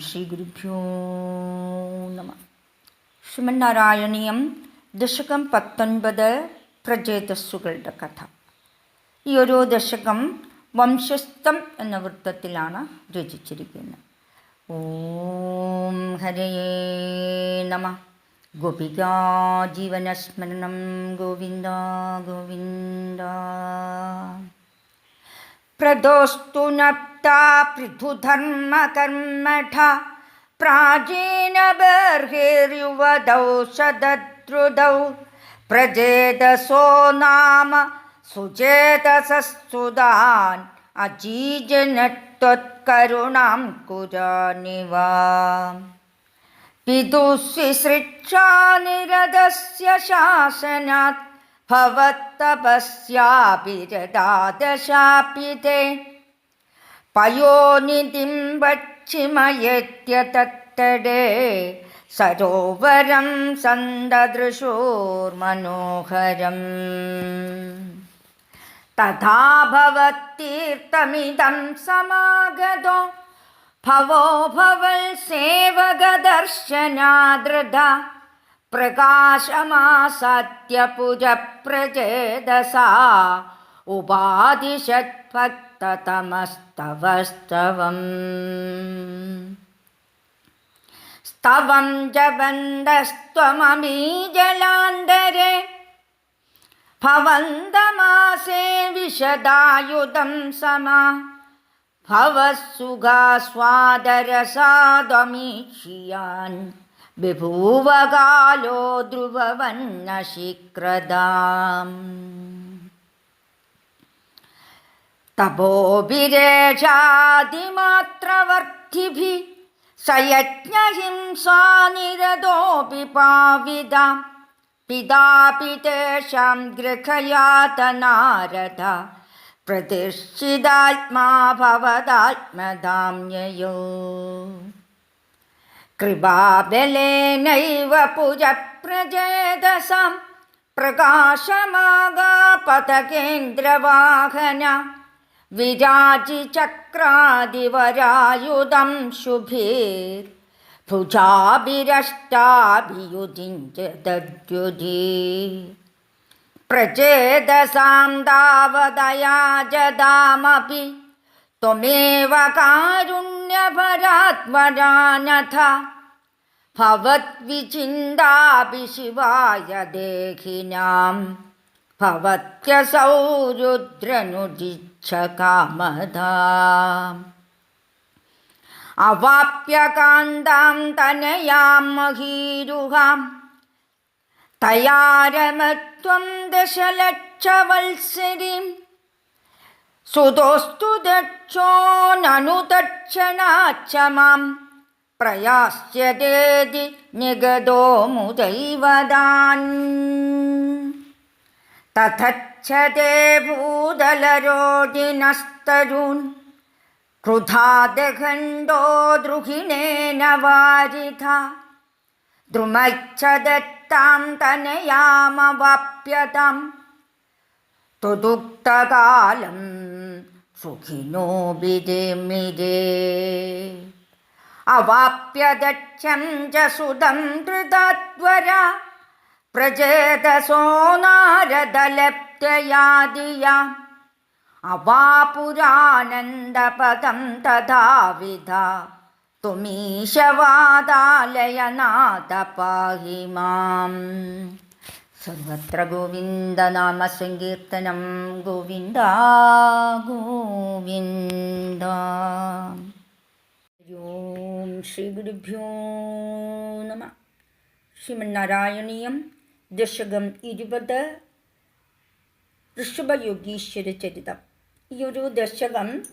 ശ്രീ ഗുരുഭ്യോ നമ ശ്രീമന്നാരായണീയം ദശകം പത്തൊൻപത് പ്രജേതസ്സുകളുടെ കഥ ഈ ഒരു ദശകം വംശസ്ഥം എന്ന വൃത്തത്തിലാണ് രചിച്ചിരിക്കുന്നത് ഓം ഹരയേ നമ ഗോപികാ ജീവനസ്മരണം ഗോവിന്ദ ഗോവിന്ദ प्रदोस्तु नप्ता पृथुधर्मकर्मठ प्राचीनबर्हिर्युवदौ सदद्रुदौ प्रजेदसो नाम सुचेतसस्तुदान् अजीजनत्वत्करुणां कुरानिवा पितुस्विसृक्षा निरदस्य शासनात् भवत्तपस्यापि रदादशापि ते। പയോനിധിം പശ്ചിമയത്യ തത്തടേ സരോവരം സന്തദൃശോർമനോഹരം. തഥാ ഭവത്തീർത്ഥമിതം സമാഗതോ. ഭവോ ഭവൽ സേവകദർശനാദൃത. പ്രകാശമാസത്യപുരപ്രചേതസ ഉപാതിഷത്ഭക്തി ततमस्तवस्तवम् स्तवं जवन्दस्त्वममीजलान्तरे भवन्तमासे विशदायुधं समा भवत्सुगास्वादरसादमीक्षियान् बिभूवगालो ध्रुववन्नशिक्रदाम् തപോഭിരേഷാതിമാത്രവർത്തിഭി സയജ്ഞഹിംസാനിരതോപി പാവിതാം പിതാപി തേഷാം ഗൃഹയാതനാരദ പ്രതിഷ്ഠിതാത്മാഭവതാത്മധാമ്യയോ കൃപാബലേനൈവ പുരപ്രചേതസാം പ്രകാശമാകാ പഥകേന്ദ്രവാഹന पुरप्रजेदसां प्रकाशमागापथकेन्द्रवाहन विराजिचक्रादिवरायुधं शुभिर्भुजाभिरष्टाभियुजिञ्चदद्युधि प्रचेदसां तावदयाजदामपि त्वमेव कारुण्यभरात्मरानथ भवद्विचिन्तापि शिवाय देहिनां भवत्यसौ रुद्रनुजिच्छकामधा अवाप्य कान्तां तनयां महीरुहां तया रमत्वं दशलक्षवल्सरीम् सुतोस्तु दक्षो ननु दक्षणाच्च मां प्रयास्यतेति निगदो मुदैवदान् तथच्छते गच्छते भूदलरोदिनस्तरुन् क्रुधादखण्डो द्रुहिणेन वारिधा। द्रुमच्छ दत्तां तनयामवाप्यतां तुदुक्तकालं सुखिनो विदिमिरे अवाप्यदच्छं च सुदं धृतद्वरा। प्रचेतसो नारदलप् പ്രത്യയാദിയ അവാപുരാനന്ദപദം തഥാവിധ. തുമീശവാദാലയനാഥപാഹി മാം സർവത്ര ഗോവിന്ദനാമസങ്കീർത്തനം ഗോവിന്ദ ഗോവിന്ദ. ഓം ശ്രീ ഗുരുഭ്യോ നമ. ശ്രീമന്നാരായണീയം ദശകം ഇരുപത് ഋഷഭയോഗീശ്വര ചരിതം. ഈ ഒരു ദശകം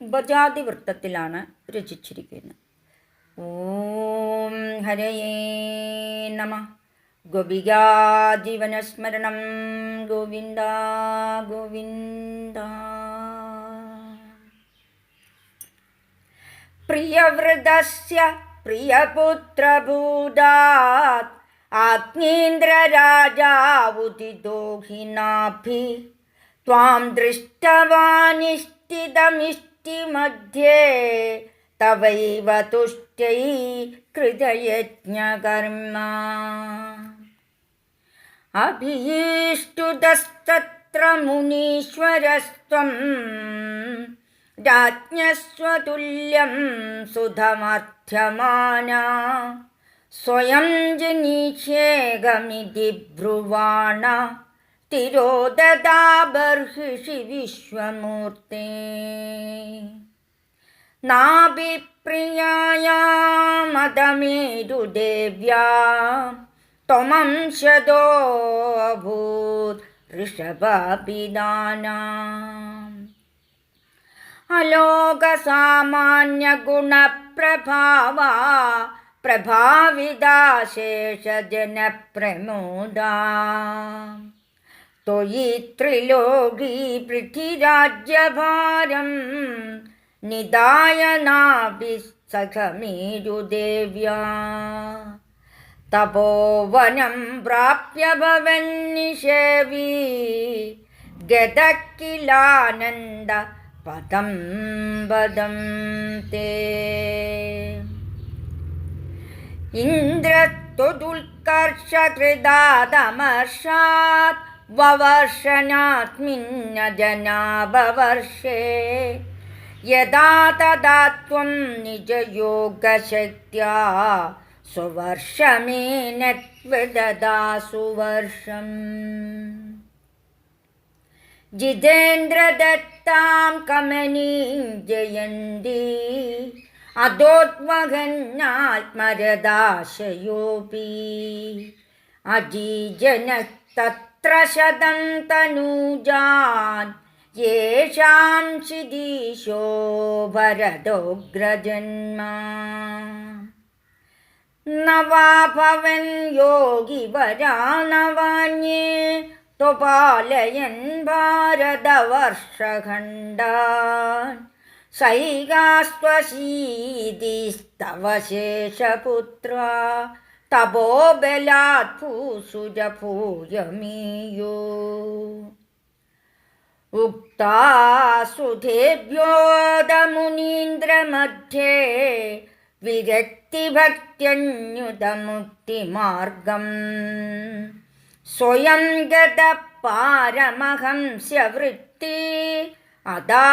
ഉപജാതി വൃത്തത്തിലാണ് രചിച്ചിരിക്കുന്നത്. ഓം ഹരയേ നമ. ഗോപിക ജീവനസ്മരണം. ഗോവിന്ദ ഗോവിന്ദ. പ്രിയവൃതസ്യ പ്രിയപുത്രഭൂതാത് आत्मीन्द्रराजावुदिदोहिनाभि त्वां दृष्टवानिष्ठितमिष्टिमध्ये तवैव तुष्ट्यै कृतयज्ञकर्मा अभीष्टुतस्तत्र मुनीश्वरस्त्वं राज्ञस्वतुल्यं सुधमध्यमाना സ്വയം ജനീഷേകമിതി ബ്രുവാണ തിരോദദാബർഹിഷി വിശ്വമൂർത്തി. നാഭിപ്രിയായാമതമേരുദേവ്യാ ത്വമംശദോഭൂത് ഋഷഭപിദാന അലോകസാമാന്യഗുണപ്രഭാവാ. പ്രഭാവിതാശേഷജനപ്രമോദാ തൊയി ത്രിലോകി പൃഥ്വിരാജ്യഭാരം നിദായ നാഭി സഖമീരുദേവ്യ തപോവനം പ്രാപ്യ ഭവന്നിഷേവി ഗതക്കിലാനന്ദ പദം പദം തേ. ഇന്ദ്രത്വദുൽക്കർഷകൃതാദമർഷാത് വവർഷനാത്മിന്ന ജനാഭവർഷേ യഥാ തഥാ ത്വം നിജയോഗശക്തിയാ സുവർഷമേനത്വദാസു വർഷം ജിതേന്ദ്രദത്താം കമനീം ജയന്തി അദോദ്വഹന്നാത്മരദാശയോപി അജീജനത്തത്ര ശതം തനൂജാൻ യേഷാം ശിദീശോ ഭരതോഗ്രജന്മ നവാഭവൻ യോഗി വരാണവാന്യേ ത്വപാലയൻ ഭാരതവർഷഖണ്ഡാൻ. സൈകാസ്ത്വശീതിസ്തവ ശേഷപുത്ര. തപോബലാത് ഭൂസുജഭൂയമീയോ ഉക്താസുധേഭ്യോദമുനീന്ദ്രമധ്യേ വിരക്തിഭക്തിയന്യുതമുക്തിമാർഗം. സ്വയം ഗത പാരമഹംസ്യവൃത്തി അതാ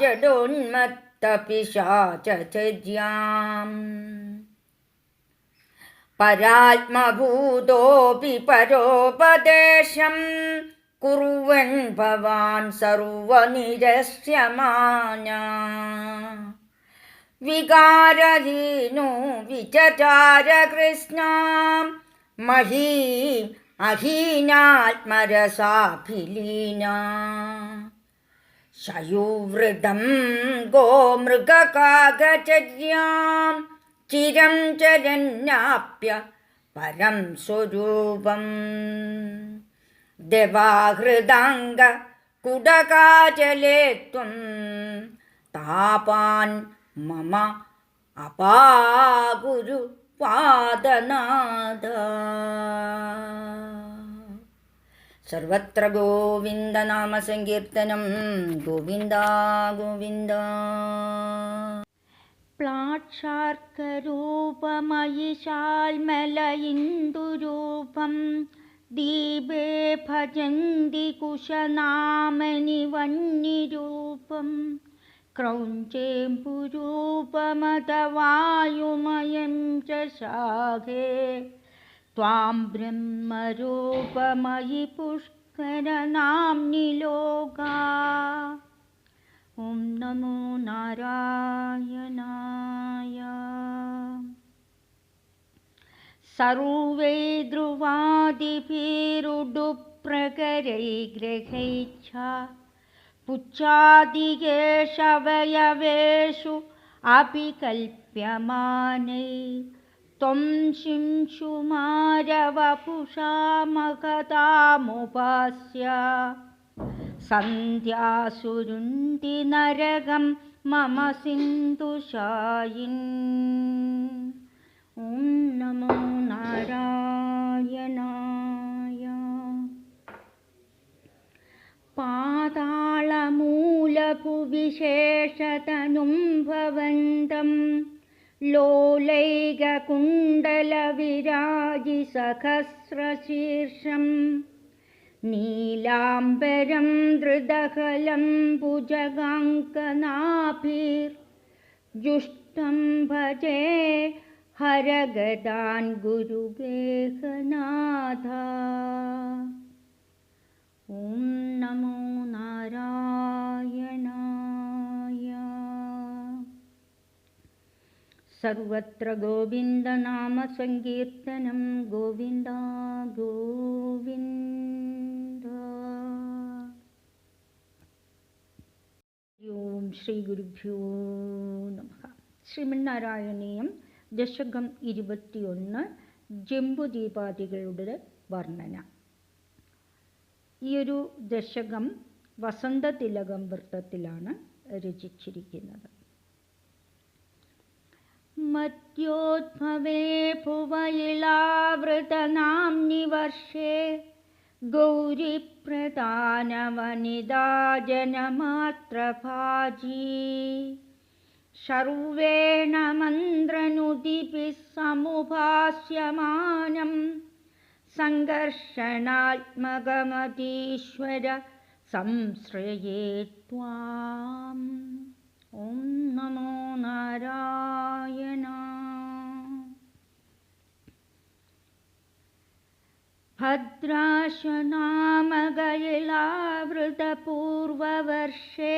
ജഡോന്മത്തപിശാചര്യാം പരാത്മഭൂതോപി പരോപദേശം കുറുവൻ ഭവാൻ സർവനിരസ്യമാന. വികാരഹീനോ വിചചാര കൃഷ്ണാം മഹീം അഹീനാത്മരസാഭിലീന. ശയൂവൃതം ഗോമൃഗകാകചര്യാം ചിരം ചരന്നാപ്യ പരം സ്വരൂപം. ദേവാഹൃദാംഗ കുടകാചലേ ത്വം താപാൻ മമ सर्वत्र गोविन्दनामसङ्कीर्तनं गोविन्दा गोविन्द। प्लाक्षार्करूपमयिशाल्मलयिन्दुरूपं दीपे भजन्ति भजङ्गीकुशनामिनिवह्निरूपं क्रौञ्चेम्बुरूपमदवायुमयं च शाखे त्वां ब्रह्मरूपमयि पुष्करनाम्नि लोका ॐ नमो नारायणाय। सर्वे ध्रुवादिभिरुडुप्रकरैग्रहैच्छा पुच्छादिकेशवयवेषु अपि कल्प्यमानै त्वं शिंशुमारवपुषा महतामुपास्य सन्ध्यासुरुन्ति नरकं मम सिन्धुशायिन् ॐ नमो नारायणाय पाताळमूलभुविशेषतनुं भवन्तम् लोलैककुण्डलविराजिसहस्रशीर्षं नीलाम्बरं धृदकलं भुजगाङ्कनाभिर्जुष्टं भजे हरगदान् गुरुगेहनाथ ॐ नमो नारायणाय സർവത്ര ഗോവിന്ദ നാമ സങ്കീർത്തനം ഗോവിന്ദ ഗോവിന്ദ. ഓം ശ്രീ ഗുരുഭ്യോ നമ. ശ്രീമന്നാരായണീയം ദശകം ഇരുപത്തിയൊന്ന് ജംബുദീപാദികളുടെ വർണന. ഈയൊരു ദശകം വസന്തതിലകം വൃത്തത്തിലാണ് രചിച്ചിരിക്കുന്നത്. मत्योद्भवे भुवैलावृतनाम्नि वर्षे पुवैलावृतनाम्निवर्षे गौरिप्रदानवनिदाजनमात्रपाजी सर्वेण मन्द्रनुदिभिः समुपास्यमानं सङ्गर्षणात्मगमधीश्वर संश्रये त्वाम्। ॐ नमो नारायण। भद्राश्वनामकैलावृतपूर्ववर्षे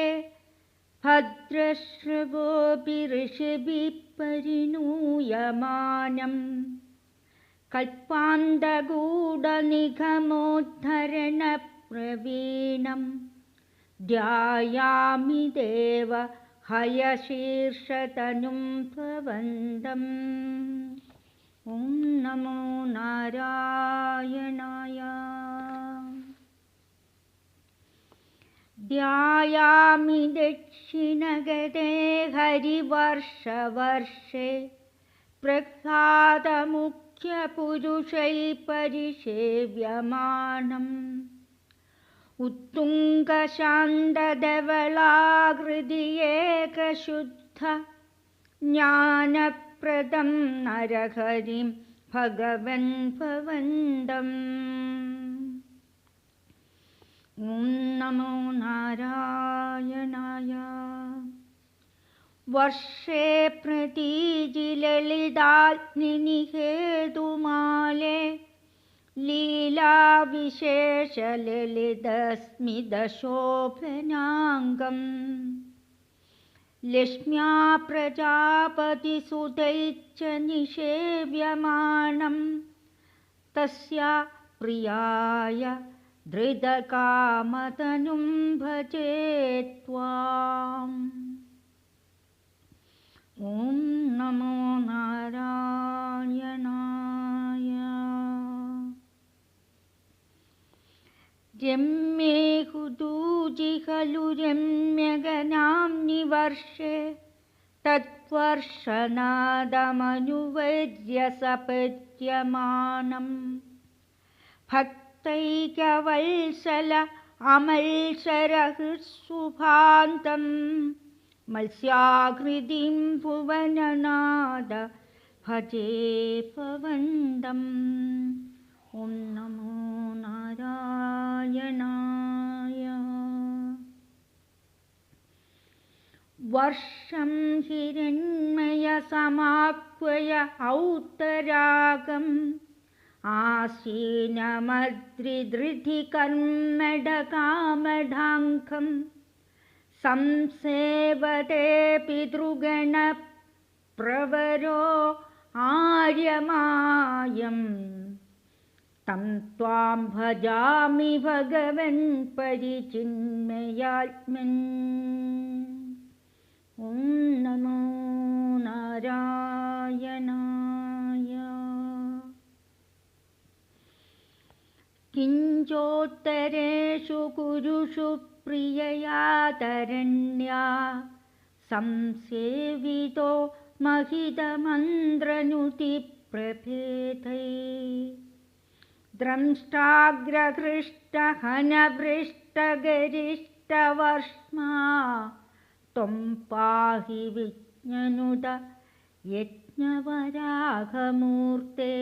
भद्रश्रुगोपि ऋषिभिपरि नूयमानं कल्पाण्डगूढनिगमोद्धरणप्रवीणं ध्यायामि देव हयशीर्षतनुं भवन्तम् ॐ नमो नारायणाय। ध्यायामि दक्षिणगते हरिवर्षवर्षे प्रह्लादमुख्यपुरुषैः परिसेव्यमानम् उत्तुङ्गशान्तधवलाहृदिकशुद्ध ज्ञानप्रदं नरहरिं भगवन् भवन्दम् ॐ नमो नारायणाय। वर्षे प्रतीजिलललिदाग्निहेतुमाले लीलाविशेषललितस्मिदशोभनाङ्गम् लक्ष्म्या प्रजापतिसुतैश्च निषेव्यमाणं तस्या प्रियाय धृतकामतनुं भजे त्वाम्। ॐ नमो नारायणाय രമ്യേഹുദൂജിഹലു രമ്യഗനാംനി വർഷേ തത്വർഷനാദമനുവര്യസപര്യമാനം ഭക്തൈകവത്സല അമൽസരഹൃസുഭാന്തം മത്സ്യാകൃതിം ഭുവനനാദ ഭജേ പവന്തം ഓം നമോ വർഷം ഹിരണ്മയ സമാപ്വയ ഔത്തരാഗം. ആശീനമദ്രിദൃഢികർമ്മടകാമഢാംഘം സംസേവതേ പിതൃഗണ പ്രവരോ ആര്യമായം. തം ത്വാം ഭജാമി ഭഗവൻ പരിചിന്മയാത്മൻ. ॐ नमो नारायणाय। किञ्चोत्तरेषु कुरुषु प्रिययातरण्या संसेवितो महितमन्द्रनुतिप्रभेदै द्रंष्टाग्रहृष्टहनभृष्टगरिष्टवर्ष्मा त्वं पाहि विज्ञनुद यज्ञवराघमूर्ते।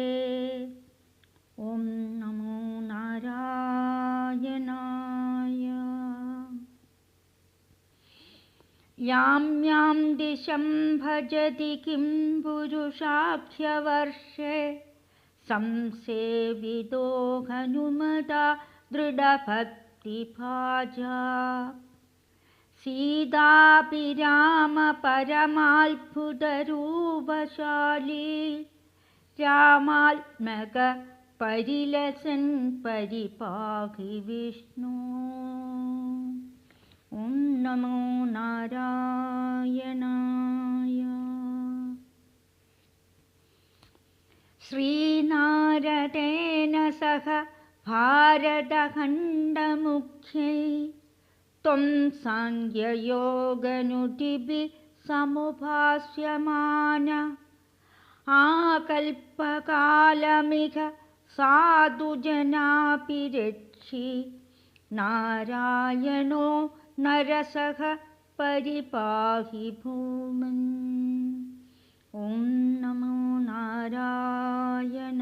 ॐ नमो नारायणाय। यां यां दिशं भजति किं भुरुषाभ्यवर्षे संसेविदोघनुमदा दृढभक्तिभाजा। सीताभिरामपरमाल्भुतरूपशाली रामात्मक परिलसन् परिपाहि विष्णु। ॐ नमो नारायणाय। श्रीनारदेन सह भारतखण्डमुख्यै त्वं साङ्ख्ययोगनुटिभिः समुभास्यमान आकल्पकालमिह साधुजनापि रक्षि नारायणो नरसः परिपाहि भूमन् ॐ नमो नारायण